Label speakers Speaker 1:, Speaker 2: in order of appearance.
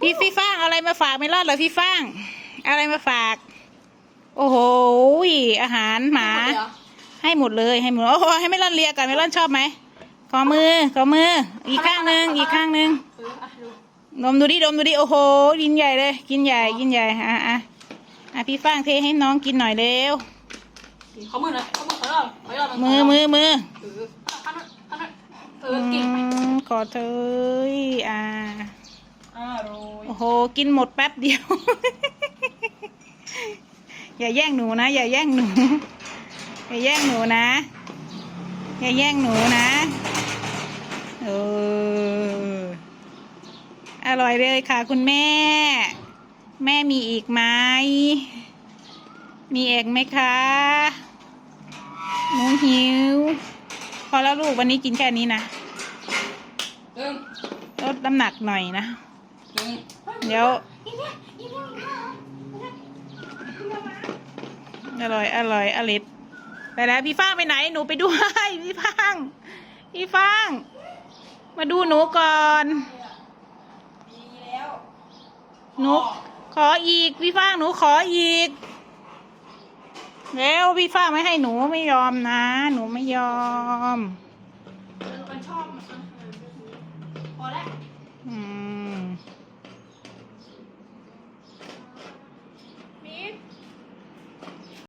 Speaker 1: พี่พี่ฟ้างเอาอะไรมาฝากไม่รอดเหรอพี่ฟ้างเอาอะไรมาฝาก โอ้โหอาหารหมา ให้หมดเลยให้หมดโอ้โหให้ไม่ร่อนเลียก่อนไม่ร่อนชอบไหมขอมือขอมือ อีกข้างหนึ่งอีกข้างหนึ่ง
Speaker 2: เอออะดู
Speaker 1: ดมดูดิดมดูดิโอ้โหกินใหญ่เลย กินใหญ่กินใหญ่อะอะอะพี่ฟ้างเทให้น้องกินหน่อยเร็ว
Speaker 2: เขามือหน่อยเขามือเขาหน่อยเขาหน่อย
Speaker 1: มือมือมือ
Speaker 2: เอออันนั้นอันนั้นเอ
Speaker 1: อื
Speaker 2: อเก่งไป
Speaker 1: มขอเธออ่า
Speaker 2: อร่อย
Speaker 1: โอ้โห กินหมดแป๊บเดียว อย่าแย่งหนูนะ อย่าแย่งหนู อย่าแย่งหนูนะ อย่าแย่งหนูนะเอออร่อยเลยค่ะ คุณแม่ แม่มีอีกไหมมีเอกไหมคะ หนูหิว พอแล้วลูกวันนี้กินแค่นี้นะ
Speaker 2: หนึ่ง
Speaker 1: ลดน้ำหนักหน่อยนะ
Speaker 2: หนึ่ง
Speaker 1: เดี๋ยว อร่อย อร่อยอริดไปแล้วพี่ฟางไปไหน หนูไปด้วย พี่ฟาง พี่ฟาง มาดูหนูก่อน หนูขออีก พี่ฟางหนูขออีก แล้วพี่ฟางไม่ให้หนูไม่ยอมนะ หนูไม่ยอม
Speaker 2: มันชอบพอแล้ว